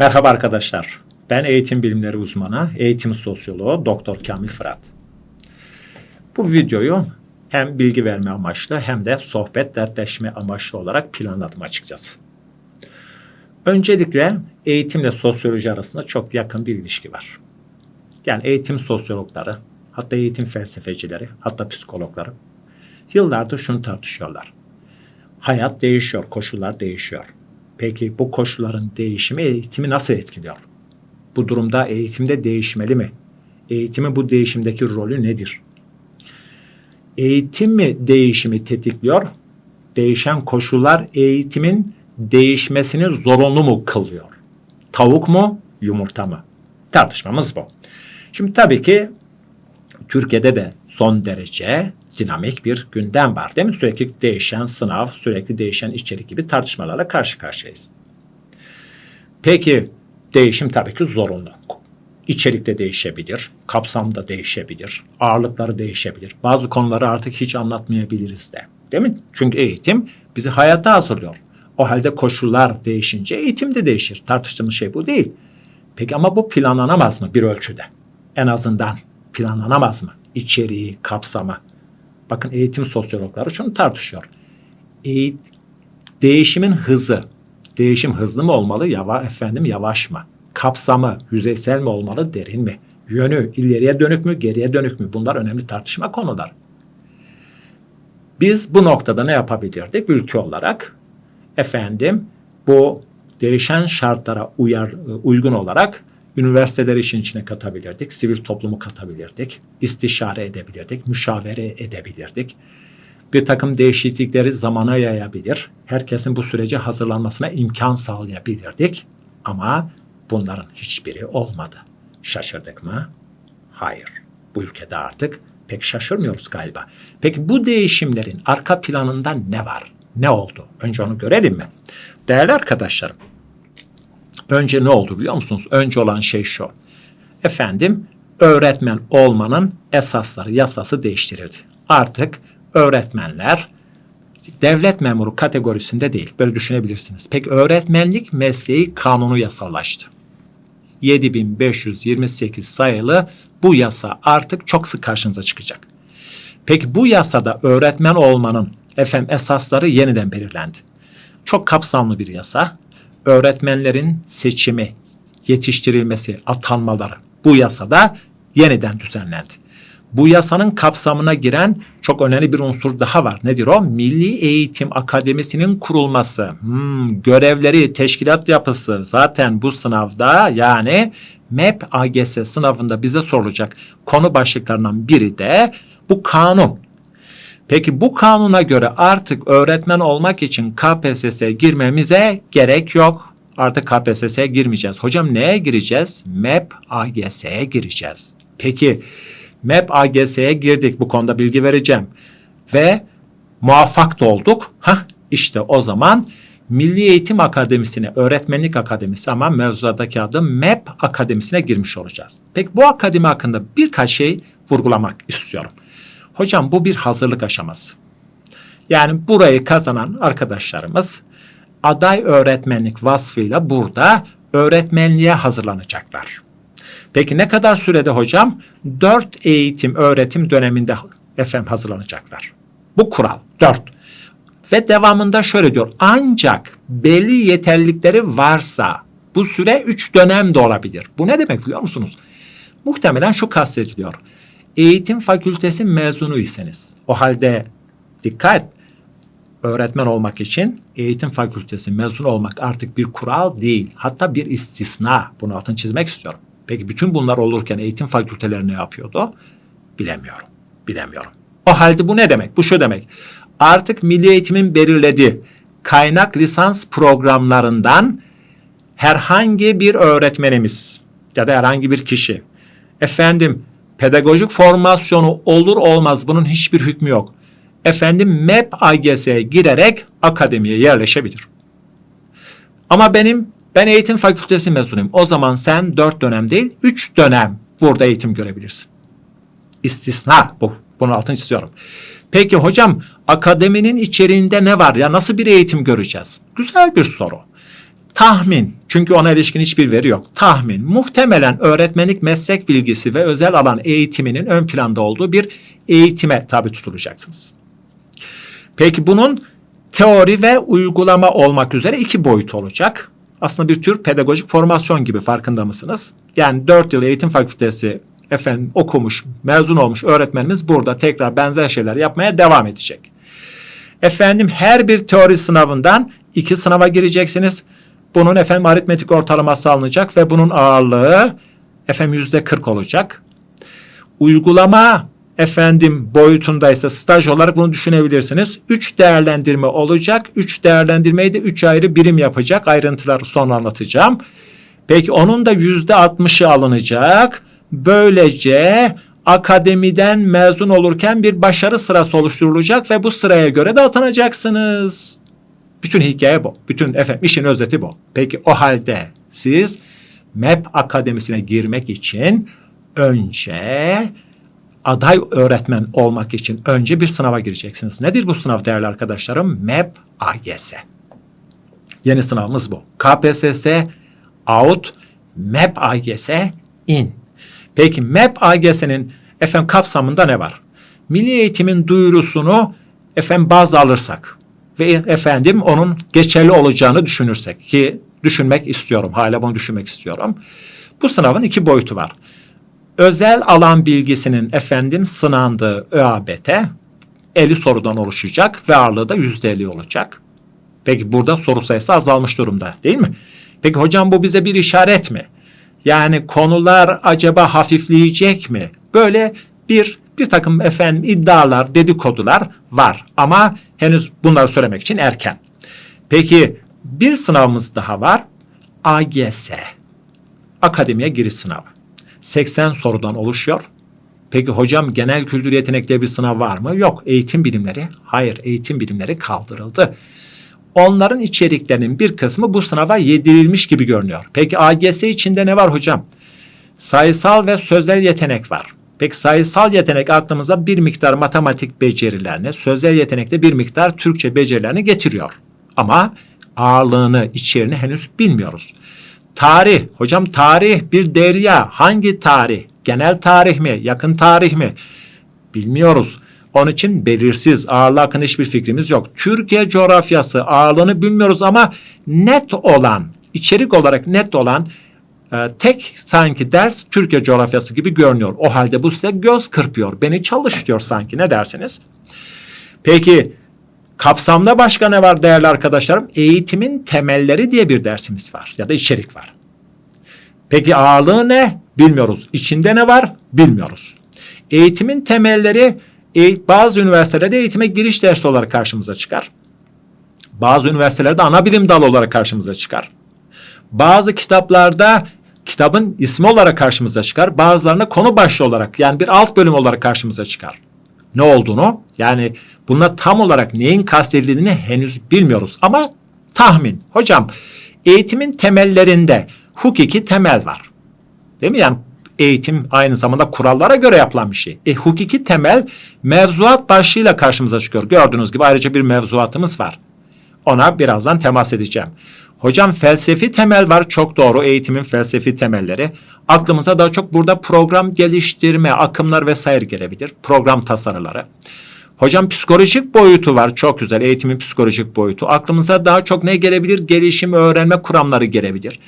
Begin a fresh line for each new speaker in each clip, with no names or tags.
Merhaba arkadaşlar. Ben eğitim bilimleri uzmanı, eğitim sosyoloğu Doktor Kamil Fırat. Bu videoyu hem bilgi verme amaçlı hem de sohbet dertleşme amaçlı olarak planladım açıkçası. Öncelikle eğitimle sosyoloji arasında çok yakın bir ilişki var. Yani eğitim sosyologları, hatta eğitim felsefecileri, hatta psikologları yıllardır şunu tartışıyorlar. Hayat değişiyor, koşullar değişiyor. Peki bu koşulların değişimi eğitimi nasıl etkiliyor? Bu durumda eğitimde değişmeli mi? Eğitimin bu değişimdeki rolü nedir? Eğitim mi değişimi tetikliyor? Değişen koşullar eğitimin değişmesini zorunlu mu kılıyor? Tavuk mu, yumurta mı? Tartışmamız bu. Şimdi tabii ki Türkiye'de de son derece dinamik bir gündem var değil mi? Sürekli değişen sınav, sürekli değişen içerik gibi tartışmalarla karşı karşıyayız. Peki değişim tabii ki zorunlu. İçerik de değişebilir, kapsam da değişebilir, ağırlıkları değişebilir. Bazı konuları artık hiç anlatmayabiliriz de. Değil mi? Çünkü eğitim bizi hayata hazırlıyor. O halde koşullar değişince eğitim de değişir. Tartıştığımız şey bu değil. Peki ama bu planlanamaz mı bir ölçüde? En azından planlanamaz mı? İçeriği, kapsamı. Bakın eğitim sosyologları şunu tartışıyor. Eğit değişimin hızı, değişim hızlı mı olmalı, yava, efendim yavaş mı? Kapsamı yüzeysel mi olmalı, derin mi? Yönü ileriye dönük mü, geriye dönük mü? Bunlar önemli tartışma konular. Biz bu noktada ne yapabilirdik ülke olarak? Efendim bu değişen şartlara uyar, uygun olarak üniversiteleri işin içine katabilirdik, sivil toplumu katabilirdik, istişare edebilirdik, müşavere edebilirdik. Bir takım değişiklikleri zamana yayabilir, herkesin bu sürece hazırlanmasına imkan sağlayabilirdik. Ama bunların hiçbiri olmadı. Şaşırdık mı? Hayır. Bu ülkede artık pek şaşırmıyoruz galiba. Peki bu değişimlerin arka planında ne var? Ne oldu? Önce onu görelim mi? Değerli arkadaşlarım, Önce ne oldu biliyor musunuz? Önce olan şey şu. Efendim öğretmen olmanın esasları, yasası değiştirildi. Artık öğretmenler devlet memuru kategorisinde değil. Böyle düşünebilirsiniz. Peki öğretmenlik mesleği kanunu yasallaştı. 7528 sayılı bu yasa artık çok sık karşınıza çıkacak. Peki bu yasada öğretmen olmanın efendim esasları yeniden belirlendi. Çok kapsamlı bir yasa öğretmenlerin seçimi, yetiştirilmesi, atanmaları bu yasada yeniden düzenlendi. Bu yasanın kapsamına giren çok önemli bir unsur daha var. Nedir o? Milli Eğitim Akademisi'nin kurulması. Hmm, görevleri, teşkilat yapısı zaten bu sınavda yani MEP AGS sınavında bize sorulacak konu başlıklarından biri de bu kanun. Peki bu kanuna göre artık öğretmen olmak için KPSS'ye girmemize gerek yok. Artık KPSS'ye girmeyeceğiz. Hocam neye gireceğiz? MEP AGS'ye gireceğiz. Peki MEP AGS'ye girdik. Bu konuda bilgi vereceğim. Ve muvaffak da olduk. Hah işte o zaman Milli Eğitim Akademisi'ne, Öğretmenlik Akademisi ama mevzulardaki adı MEP Akademisi'ne girmiş olacağız. Peki bu akademi hakkında birkaç şey vurgulamak istiyorum. Hocam bu bir hazırlık aşaması. Yani burayı kazanan arkadaşlarımız aday öğretmenlik vasfıyla burada öğretmenliğe hazırlanacaklar. Peki ne kadar sürede hocam? Dört eğitim öğretim döneminde efendim hazırlanacaklar. Bu kural dört. Ve devamında şöyle diyor. Ancak belli yeterlilikleri varsa bu süre üç dönem de olabilir. Bu ne demek biliyor musunuz? Muhtemelen şu kastediliyor eğitim fakültesi mezunuysanız o halde dikkat öğretmen olmak için eğitim fakültesi mezunu olmak artık bir kural değil. Hatta bir istisna. Bunu altını çizmek istiyorum. Peki bütün bunlar olurken eğitim fakülteleri ne yapıyordu? Bilemiyorum. Bilemiyorum. O halde bu ne demek? Bu şu demek. Artık milli eğitimin belirlediği kaynak lisans programlarından herhangi bir öğretmenimiz ya da herhangi bir kişi efendim pedagojik formasyonu olur olmaz bunun hiçbir hükmü yok. Efendim MEP AGS'ye girerek akademiye yerleşebilir. Ama benim ben eğitim fakültesi mezunuyum. O zaman sen dört dönem değil üç dönem burada eğitim görebilirsin. İstisna bu. Bunun altını istiyorum. Peki hocam akademinin içeriğinde ne var ya nasıl bir eğitim göreceğiz? Güzel bir soru. Tahmin çünkü ona ilişkin hiçbir veri yok. Tahmin muhtemelen öğretmenlik meslek bilgisi ve özel alan eğitiminin ön planda olduğu bir eğitime tabi tutulacaksınız. Peki bunun teori ve uygulama olmak üzere iki boyut olacak. Aslında bir tür pedagojik formasyon gibi farkında mısınız? Yani 4 yıl eğitim fakültesi efendim okumuş, mezun olmuş öğretmenimiz burada tekrar benzer şeyler yapmaya devam edecek. Efendim her bir teori sınavından iki sınava gireceksiniz. Bunun efendim aritmetik ortalaması alınacak ve bunun ağırlığı efendim yüzde 40 olacak. Uygulama efendim boyutundaysa staj olarak bunu düşünebilirsiniz. 3 değerlendirme olacak. 3 değerlendirmeyi de 3 ayrı birim yapacak. Ayrıntıları sonra anlatacağım. Peki onun da yüzde 60'ı alınacak. Böylece akademiden mezun olurken bir başarı sırası oluşturulacak ve bu sıraya göre de atanacaksınız. Bütün hikaye bu. Bütün efendim işin özeti bu. Peki o halde siz MEP akademisine girmek için önce aday öğretmen olmak için önce bir sınava gireceksiniz. Nedir bu sınav değerli arkadaşlarım? MEP AGS. Yeni sınavımız bu. KPSS out, MEP AGS in. Peki MEP AGS'nin efendim kapsamında ne var? Milli eğitimin duyurusunu efendim baz alırsak ve efendim onun geçerli olacağını düşünürsek ki düşünmek istiyorum. Hala bunu düşünmek istiyorum. Bu sınavın iki boyutu var. Özel alan bilgisinin efendim sınandığı ÖABT 50 sorudan oluşacak ve ağırlığı da %50 olacak. Peki burada soru sayısı azalmış durumda değil mi? Peki hocam bu bize bir işaret mi? Yani konular acaba hafifleyecek mi? Böyle bir bir takım efendim iddialar, dedikodular var ama henüz bunları söylemek için erken. Peki bir sınavımız daha var. AGS. Akademiye giriş sınavı. 80 sorudan oluşuyor. Peki hocam genel kültür yetenekleri bir sınav var mı? Yok. Eğitim bilimleri? Hayır. Eğitim bilimleri kaldırıldı. Onların içeriklerinin bir kısmı bu sınava yedirilmiş gibi görünüyor. Peki AGS içinde ne var hocam? Sayısal ve sözel yetenek var. Peki sayısal yetenek aklımıza bir miktar matematik becerilerini, sözel yetenekte bir miktar Türkçe becerilerini getiriyor. Ama ağırlığını, içeriğini henüz bilmiyoruz. Tarih, hocam tarih bir derya. Hangi tarih? Genel tarih mi? Yakın tarih mi? Bilmiyoruz. Onun için belirsiz, ağırlığı hakkında hiçbir fikrimiz yok. Türkiye coğrafyası ağırlığını bilmiyoruz ama net olan, içerik olarak net olan tek sanki ders Türkiye coğrafyası gibi görünüyor. O halde bu size göz kırpıyor. Beni çalıştıyor sanki. Ne dersiniz? Peki kapsamda başka ne var değerli arkadaşlarım? Eğitimin temelleri diye bir dersimiz var ya da içerik var. Peki ağırlığı ne? Bilmiyoruz. İçinde ne var? Bilmiyoruz. Eğitimin temelleri e, bazı üniversitelerde eğitime giriş dersi olarak karşımıza çıkar. Bazı üniversitelerde ana bilim dalı olarak karşımıza çıkar. Bazı kitaplarda kitabın ismi olarak karşımıza çıkar. Bazılarına konu başlığı olarak yani bir alt bölüm olarak karşımıza çıkar. Ne olduğunu yani bununla tam olarak neyin kastedildiğini henüz bilmiyoruz ama tahmin. Hocam eğitimin temellerinde hukuki temel var. Değil mi? Yani eğitim aynı zamanda kurallara göre yapılan bir şey. E, hukuki temel mevzuat başlığıyla karşımıza çıkıyor. Gördüğünüz gibi ayrıca bir mevzuatımız var. Ona birazdan temas edeceğim. Hocam felsefi temel var çok doğru eğitimin felsefi temelleri. Aklımıza daha çok burada program geliştirme, akımlar vesaire gelebilir. Program tasarıları. Hocam psikolojik boyutu var çok güzel eğitimin psikolojik boyutu. Aklımıza daha çok ne gelebilir? Gelişim, öğrenme kuramları gelebilir.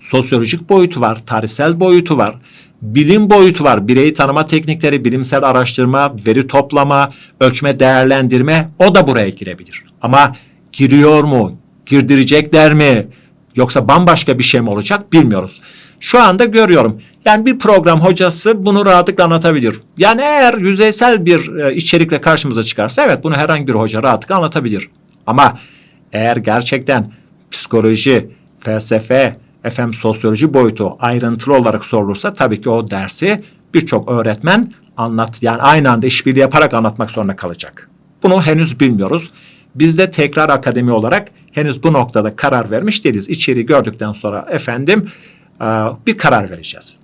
Sosyolojik boyutu var, tarihsel boyutu var. Bilim boyutu var. Bireyi tanıma teknikleri, bilimsel araştırma, veri toplama, ölçme, değerlendirme o da buraya girebilir. Ama giriyor mu? Girdirecekler mi? Yoksa bambaşka bir şey mi olacak bilmiyoruz. Şu anda görüyorum. Yani bir program hocası bunu rahatlıkla anlatabilir. Yani eğer yüzeysel bir e, içerikle karşımıza çıkarsa evet bunu herhangi bir hoca rahatlıkla anlatabilir. Ama eğer gerçekten psikoloji, felsefe, efendim sosyoloji boyutu ayrıntılı olarak sorulursa tabii ki o dersi birçok öğretmen anlat yani aynı anda işbirliği yaparak anlatmak zorunda kalacak. Bunu henüz bilmiyoruz. Biz de tekrar akademi olarak henüz bu noktada karar vermiş değiliz. İçeriği gördükten sonra efendim e, bir karar vereceğiz.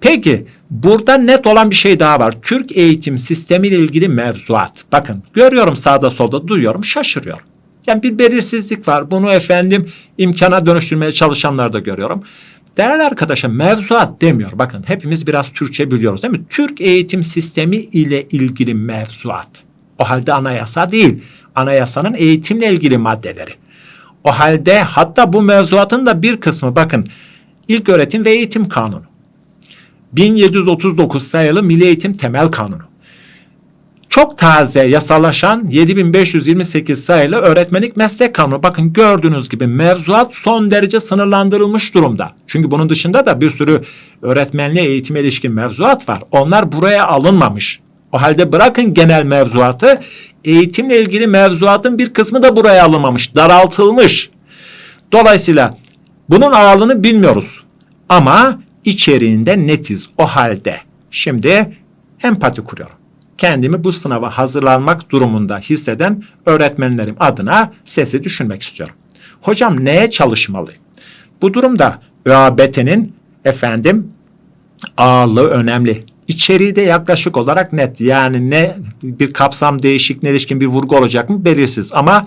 Peki burada net olan bir şey daha var. Türk eğitim sistemi ile ilgili mevzuat. Bakın görüyorum sağda solda duyuyorum şaşırıyorum. Yani bir belirsizlik var. Bunu efendim imkana dönüştürmeye çalışanlar da görüyorum. Değerli arkadaşlar mevzuat demiyor. Bakın hepimiz biraz Türkçe biliyoruz değil mi? Türk eğitim sistemi ile ilgili mevzuat. O halde anayasa değil. Anayasanın eğitimle ilgili maddeleri. O halde hatta bu mevzuatın da bir kısmı bakın İlk Öğretim ve Eğitim Kanunu. 1739 sayılı Milli Eğitim Temel Kanunu. Çok taze yasalaşan 7528 sayılı öğretmenlik meslek kanunu. Bakın gördüğünüz gibi mevzuat son derece sınırlandırılmış durumda. Çünkü bunun dışında da bir sürü öğretmenliğe eğitime ilişkin mevzuat var. Onlar buraya alınmamış. O halde bırakın genel mevzuatı, eğitimle ilgili mevzuatın bir kısmı da buraya alınmamış, daraltılmış. Dolayısıyla bunun ağırlığını bilmiyoruz. Ama içeriğinde netiz o halde. Şimdi empati kuruyorum. Kendimi bu sınava hazırlanmak durumunda hisseden öğretmenlerim adına sesi düşünmek istiyorum. Hocam neye çalışmalıyım? Bu durumda ÖABT'nin efendim ağırlığı önemli. İçeriği de yaklaşık olarak net. Yani ne bir kapsam değişikliğine ilişkin bir vurgu olacak mı belirsiz. Ama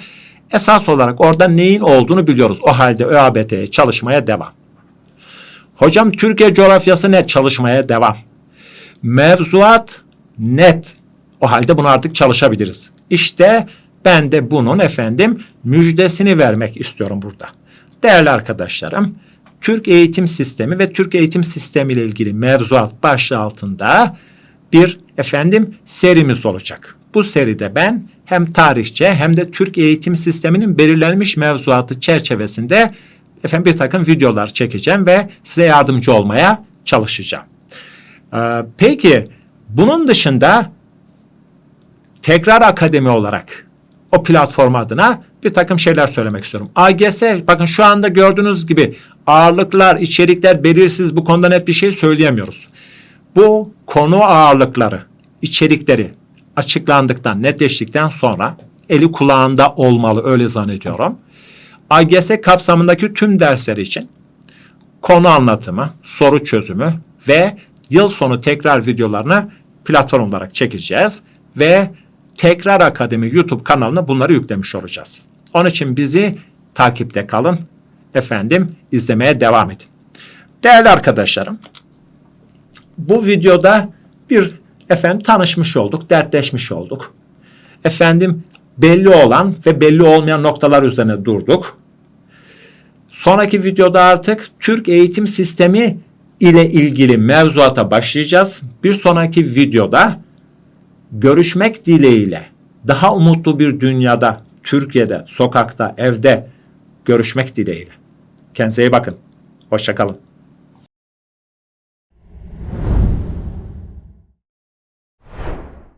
esas olarak orada neyin olduğunu biliyoruz. O halde ÖABT'ye çalışmaya devam. Hocam Türkiye coğrafyası net çalışmaya devam. Mevzuat net. O halde bunu artık çalışabiliriz. İşte ben de bunun efendim müjdesini vermek istiyorum burada. Değerli arkadaşlarım, Türk eğitim sistemi ve Türk eğitim sistemi ile ilgili mevzuat başlığı altında bir efendim serimiz olacak. Bu seride ben hem tarihçe hem de Türk eğitim sisteminin belirlenmiş mevzuatı çerçevesinde efendim bir takım videolar çekeceğim ve size yardımcı olmaya çalışacağım. Ee, peki bunun dışında tekrar akademi olarak o platform adına bir takım şeyler söylemek istiyorum. AGS bakın şu anda gördüğünüz gibi ağırlıklar, içerikler belirsiz bu konuda net bir şey söyleyemiyoruz. Bu konu ağırlıkları, içerikleri açıklandıktan, netleştikten sonra eli kulağında olmalı öyle zannediyorum. AGS kapsamındaki tüm dersler için konu anlatımı, soru çözümü ve yıl sonu tekrar videolarını platform olarak çekeceğiz ve Tekrar Akademi YouTube kanalına bunları yüklemiş olacağız. Onun için bizi takipte kalın. Efendim izlemeye devam edin. Değerli arkadaşlarım, bu videoda bir efendim tanışmış olduk, dertleşmiş olduk. Efendim belli olan ve belli olmayan noktalar üzerine durduk. Sonraki videoda artık Türk eğitim sistemi ile ilgili mevzuata başlayacağız. Bir sonraki videoda görüşmek dileğiyle daha umutlu bir dünyada, Türkiye'de, sokakta, evde görüşmek dileğiyle. Kendinize iyi bakın. Hoşçakalın.